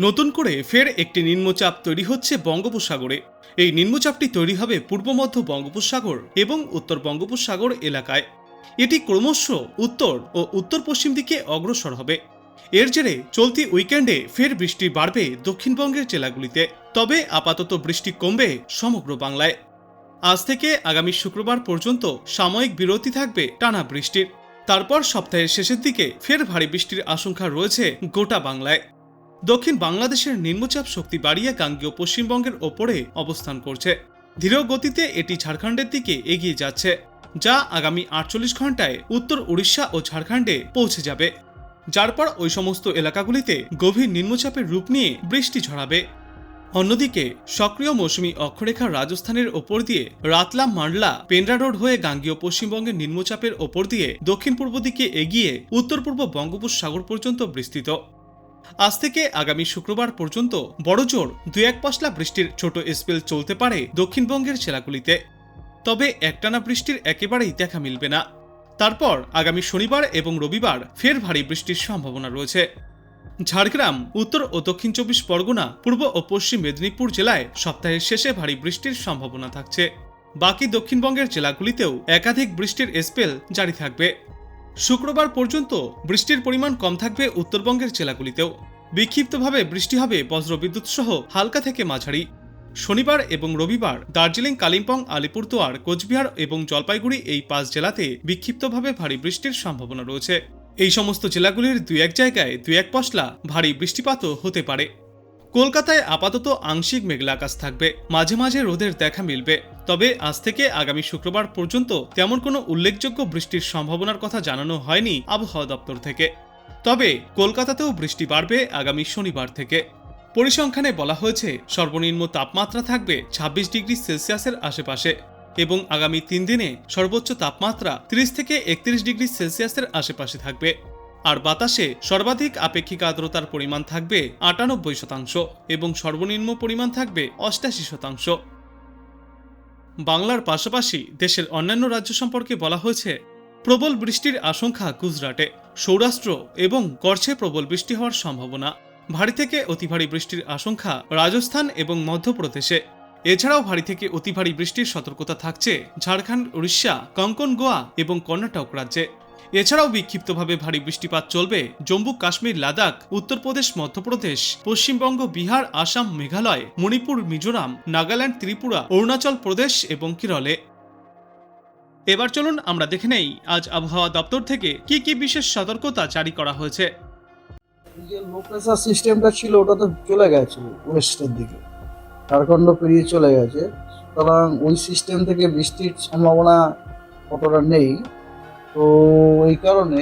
নতুন করে ফের একটি নিম্নচাপ তৈরি হচ্ছে বঙ্গোপসাগরে। এই নিম্নচাপটি তৈরি হবে পূর্ব মধ্য বঙ্গোপসাগর এবং উত্তর বঙ্গোপসাগর এলাকায়। এটি ক্রমশ উত্তর ও উত্তর পশ্চিম দিকে অগ্রসর হবে। এর জেরে চলতি উইকেন্ডে ফের বৃষ্টি বাড়বে দক্ষিণবঙ্গের জেলাগুলিতে, তবে আপাতত বৃষ্টি কমবে সমগ্র বাংলায়। আজ থেকে আগামী শুক্রবার পর্যন্ত সাময়িক বিরতি থাকবে টানা বৃষ্টির। তারপর সপ্তাহের শেষের দিকে ফের ভারী বৃষ্টির আশঙ্কা রয়েছে গোটা বাংলায়। দক্ষিণ বাংলাদেশের নিম্নচাপ শক্তি বাড়িয়ে গাঙ্গীয় পশ্চিমবঙ্গের ওপরে অবস্থান করছে। ধীর গতিতে এটি ঝাড়খণ্ডের দিকে এগিয়ে যাচ্ছে, যা আগামী আটচল্লিশ ঘন্টায় উত্তর উড়িষ্যা ও ঝাড়খণ্ডে পৌঁছে যাবে। যার পর ওই সমস্ত এলাকাগুলিতে গভীর নিম্নচাপের রূপ নিয়ে বৃষ্টি ঝরাবে। অন্যদিকে, সক্রিয় মৌসুমি অক্ষরেখা রাজস্থানের ওপর দিয়ে রাতলাম মান্ডলা পেন্ড্রা রোড হয়ে গাঙ্গীয় পশ্চিমবঙ্গের নিম্নচাপের ওপর দিয়ে দক্ষিণ পূর্ব দিকে এগিয়ে উত্তর পূর্ব বঙ্গোপসাগর পর্যন্ত বিস্তৃত। আজ থেকে আগামী শুক্রবার পর্যন্ত বড়জোর দু এক পশলা বৃষ্টির ছোট স্পেল চলতে পারে দক্ষিণবঙ্গের জেলাগুলিতে। তবে একটানা বৃষ্টির একেবারেই দেখা মিলবে না। তারপর আগামী শনিবার এবং রবিবার ফের ভারী বৃষ্টির সম্ভাবনা রয়েছে। ঝাড়গ্রাম, উত্তর ও দক্ষিণ চব্বিশ পরগনা, পূর্ব ও পশ্চিম মেদিনীপুর জেলায় সপ্তাহের শেষে ভারী বৃষ্টির সম্ভাবনা থাকছে। বাকি দক্ষিণবঙ্গের জেলাগুলিতেও একাধিক বৃষ্টির স্পেল জারি থাকবে। শুক্রবার পর্যন্ত বৃষ্টির পরিমাণ কম থাকবে উত্তরবঙ্গের জেলাগুলিতেও। বিক্ষিপ্তভাবে বৃষ্টি হবে বজ্রবিদ্যুৎ সহ হালকা থেকে মাঝারি। শনিবার এবং রবিবার দার্জিলিং, কালিম্পং, আলিপুরদুয়ার, কোচবিহার এবং জলপাইগুড়ি এই পাঁচ জেলাতে বিক্ষিপ্তভাবে ভারী বৃষ্টির সম্ভাবনা রয়েছে। এই সমস্ত জেলাগুলির দুই এক জায়গায় দুই এক পশলা ভারী বৃষ্টিপাতও হতে পারে। কলকাতায় আপাতত আংশিক মেঘলা আকাশ থাকবে। মাঝে মাঝে রোদের দেখা মিলবে। তবে আজ থেকে আগামী শুক্রবার পর্যন্ত তেমন কোনো উল্লেখযোগ্য বৃষ্টির সম্ভাবনার কথা জানানো হয়নি আবহাওয়া দপ্তর থেকে। তবে কলকাতাতেও বৃষ্টি বাড়বে আগামী শনিবার থেকে। পরিসংখ্যানে বলা হয়েছে, সর্বনিম্ন তাপমাত্রা থাকবে ছাব্বিশ ডিগ্রি সেলসিয়াসের আশেপাশে এবং আগামী তিন দিনে সর্বোচ্চ তাপমাত্রা 30 থেকে একত্রিশ ডিগ্রি সেলসিয়াসের আশেপাশে থাকবে। আর বাতাসে সর্বাধিক আপেক্ষিক আর্দ্রতার পরিমাণ থাকবে আটানব্বই শতাংশ এবং সর্বনিম্ন পরিমাণ থাকবে অষ্টাশি শতাংশ। বাংলার পাশাপাশি দেশের অন্যান্য রাজ্য সম্পর্কে বলা হয়েছে, প্রবল বৃষ্টির আশঙ্কা গুজরাটে, সৌরাষ্ট্র এবং করছে প্রবল বৃষ্টি হওয়ার সম্ভাবনা। ভারী থেকে অতি ভারী বৃষ্টির আশঙ্কা রাজস্থান এবং মধ্যপ্রদেশে। এছাড়াও ভারী থেকে অতি ভারী বৃষ্টির সতর্কতা থাকছে ঝাড়খণ্ড, উড়িষ্যা, কঙ্কন, গোয়া এবং কর্ণাটক রাজ্যে। এছাড়াও বিক্ষিপ্তভাবে ভারী বৃষ্টিপাত চলবে জম্মু, কাশ্মীর, লাদাখ, উত্তরপ্রদেশ, মধ্যপ্রদেশ, পশ্চিমবঙ্গ, বিহার, আসাম, মেঘালয়, মণিপুর, মিজোরাম, নাগাল্যান্ড, ত্রিপুরা, অরুণাচল প্রদেশ এবং কেরলে। এবার চলুন আমরা দেখে নেই আজ আবহাওয়া দপ্তর থেকে কি কি বিশেষ সতর্কতা জারি করা হয়েছে। সিস্টেমটা ছিল, ওটা তো চলে গেছে ওয়েস্টের দিকে। ঝাড়খণ্ড পেরিয়ে চলে গেছে। সুতরাং ওই সিস্টেম থেকে বৃষ্টির সম্ভাবনা অতটা নেই। তো এই কারণে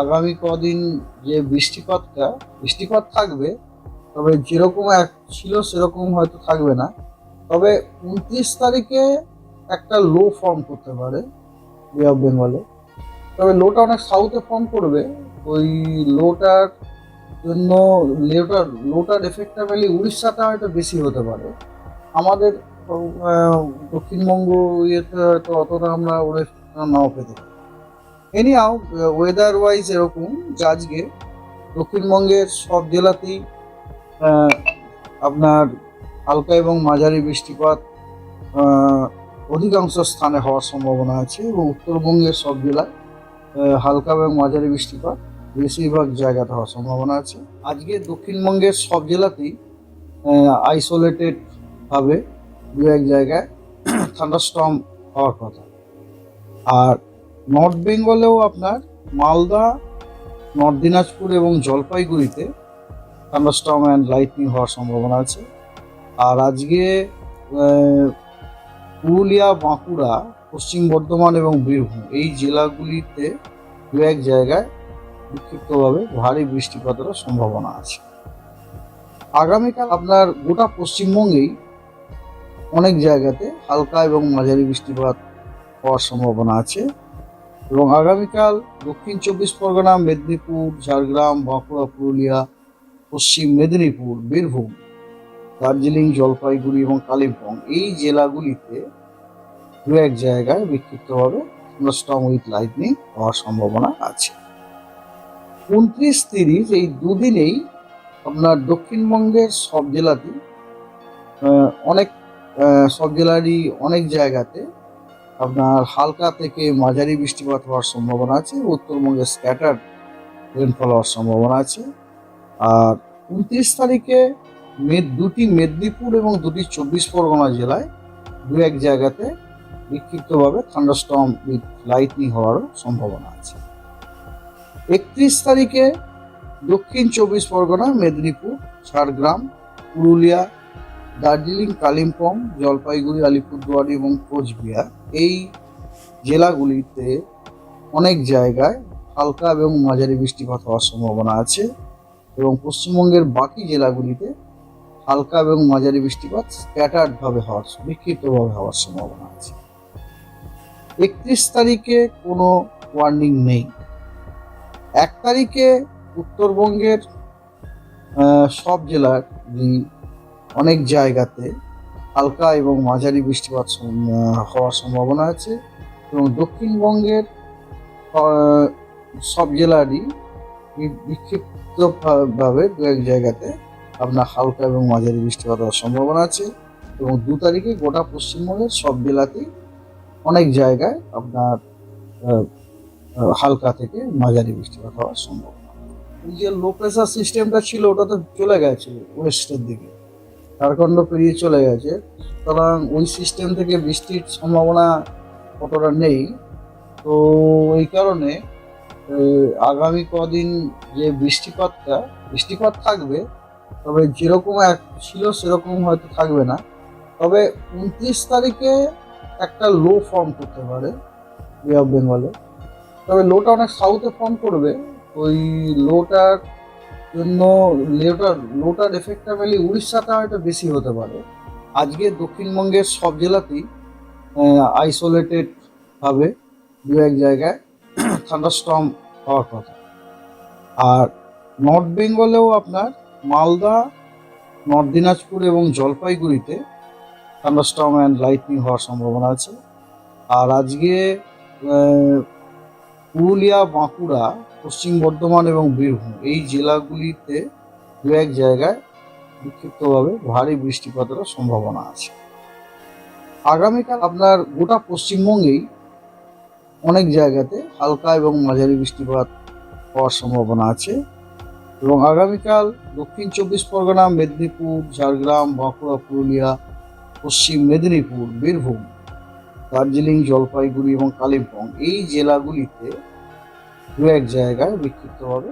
আগামী কদিন যে বৃষ্টিপাতটা, বৃষ্টিপাত থাকবে, তবে যেরকম এক ছিল সেরকম হয়তো থাকবে না। তবে উনত্রিশ তারিখে একটা লো ফর্ম করতে পারে বে অফ বেঙ্গলে তবে লোটা অনেক সাউথে ফর্ম করবে। ওই লোটার জন্য লোটার লোটার এফেক্টটা পেলে উড়িষ্যাটা হয়তো বেশি হতে পারে। আমাদের দক্ষিণবঙ্গ ইয়েতে হয়তো অতটা আমরা ওরে নাও পেতে পারি। এনিহাও ওয়েদার ওয়াইজ এরকম আজকে দক্ষিণবঙ্গের সব জেলাতেই আপনার হালকা এবং মাঝারি বৃষ্টিপাত অধিকাংশ স্থানে হওয়ার সম্ভাবনা আছে এবং উত্তরবঙ্গের সব জেলায় হালকা এবং মাঝারি বৃষ্টিপাত বেশিরভাগ জায়গাতে হওয়ার সম্ভাবনা আছে। আজকে দক্ষিণবঙ্গের সব জেলাতেই আইসোলেটেডভাবে দু এক জায়গায় থান্ডারস্টর্ম হওয়ার কথা। আর নর্থ বেঙ্গলেও আপনার মালদা, নর্থ দিনাজপুর এবং জলপাইগুড়িতে থান্ডারস্টর্ম অ্যান্ড লাইটনিং হওয়ার সম্ভাবনা আছে। আর আজকে পুরুলিয়া, বাঁকুড়া, পশ্চিম বর্ধমান এবং বীরভূম এই জেলাগুলিতে দু এক জায়গায় বিক্ষিপ্তভাবে ভারী বৃষ্টিপাতের সম্ভাবনা আছে। আগামীকাল আপনার গোটা পশ্চিমবঙ্গেই অনেক জায়গাতে হালকা এবং মাঝারি বৃষ্টিপাত হওয়ার সম্ভাবনা আছে। এবং আগামীকাল দক্ষিণ চব্বিশ পরগনা মেদিনীপুর ঝাড়গ্রাম বাঁকুড়া পুরুলিয়া পশ্চিম মেদিনীপুর বীরভূম দার্জিলিং জলপাইগুড়ি এবং কালিম্পং এই জেলাগুলিতে দু এক জায়গায় বিক্ষিপ্তভাবে স্টর্ম উইথ লাইটনিং হওয়ার সম্ভাবনা আছে। উনত্রিশ তিরিশ এই দুদিনেই আপনার দক্ষিণবঙ্গের সব জেলাতেই আহ, অনেক সব জেলারই অনেক জায়গাতে আপনার হালকা থেকে মাঝারি বৃষ্টিপাত হওয়ার সম্ভাবনা আছে, উত্তরবঙ্গে স্ক্যাটার রেনফল হওয়ার সম্ভাবনা আছে। আর উনত্রিশ তারিখে মে- দুটি মেদিনীপুর এবং দুটি চব্বিশ পরগনা জেলায় দু এক জায়গাতে বিক্ষিপ্তভাবে থান্ডারস্টর্ম উইথ লাইটনিং হওয়ারও সম্ভাবনা আছে। একত্রিশ তারিখে দক্ষিণ চব্বিশ পরগনা, মেদিনীপুর, ঝাড়গ্রাম, পুরুলিয়া দার্জিলিং, কালিম্পং, জলপাইগুড়ি, আলিপুরদুয়ার এবং কোচবিহার এই জেলাগুলিতে অনেক জায়গায় হালকা এবং মাঝারি বৃষ্টিপাত হওয়ার সম্ভাবনা আছে এবং পশ্চিমবঙ্গের বাকি জেলাগুলিতে হালকা এবং মাঝারি বৃষ্টিপাত স্ক্যাটার্ড ভাবে হওয়ার, বিক্ষিপ্তভাবে হওয়ার সম্ভাবনা আছে। একত্রিশ তারিখে কোনো ওয়ার্নিং নেই। এক তারিখে উত্তরবঙ্গের সব জেলার অনেক জায়গাতে হালকা এবং মাঝারি বৃষ্টিপাত হওয়ার সম্ভাবনা আছে এবং দক্ষিণবঙ্গের সব জেলারই বিক্ষিপ্তভাবে দু এক জায়গাতে আপনার হালকা এবং মাঝারি বৃষ্টিপাত হওয়ার সম্ভাবনা আছে এবং দু তারিখে গোটা পশ্চিমবঙ্গের সব জেলাতেই অনেক জায়গায় আপনার হালকা থেকে মাঝারি বৃষ্টিপাত হওয়ার সম্ভাবনা। যে লো প্রেসার সিস্টেমটা ছিল ওটা তো চলে গেছে ওয়েস্টের দিকে। ঝাড়খণ্ড পেরিয়ে চলে গেছে। সুতরাং ওই সিস্টেম থেকে বৃষ্টির সম্ভাবনা অতটা নেই। তো এই কারণে আগামী কদিন যে বৃষ্টিপাতটা, বৃষ্টিপাত থাকবে, তবে যেরকম এক ছিল সেরকম হয়তো থাকবে না। তবে উনত্রিশ তারিখে একটা লো ফর্ম করতে পারে বে অফ বেঙ্গলে তবে লোটা অনেক সাউথে ফর্ম করবে। ওই লোটার জন্য লোটার লোটার এফেক্টটা মেনলি উড়িষ্যাতে হয়তো বেশি হতে পারে। আজকে দক্ষিণবঙ্গের সব জেলাতেই আইসোলেটেড ভাবে দু এক জায়গায় থান্ডারস্টর্ম হওয়ার কথা। আর নর্থ বেঙ্গলেও আপনার মালদা নর্থ দিনাজপুর এবং জলপাইগুড়িতে থান্ডারস্টর্ম অ্যান্ড লাইটনিং হওয়ার সম্ভাবনা আছে। আর আজকে পুরুলিয়া, বাঁকুড়া পশ্চিম বর্ধমান এবং বীরভূম। এই জেলাগুলিতে দু এক জায়গায় বিক্ষিপ্তভাবে ভারী বৃষ্টিপাতেরও সম্ভাবনা আছে। আগামীকাল আপনার গোটা পশ্চিমবঙ্গেই অনেক জায়গাতে হালকা এবং মাঝারি বৃষ্টিপাত হওয়ার সম্ভাবনা আছে এবং আগামীকাল দক্ষিণ চব্বিশ পরগনা, মেদিনীপুর, ঝাড়গ্রাম, বাঁকুড়া, পুরুলিয়া, পশ্চিম মেদিনীপুর, বীরভূম, দার্জিলিং, জলপাইগুড়ি এবং কালিম্পং এই জেলাগুলিতে দু এক জায়গায় বিক্ষিপ্তভাবে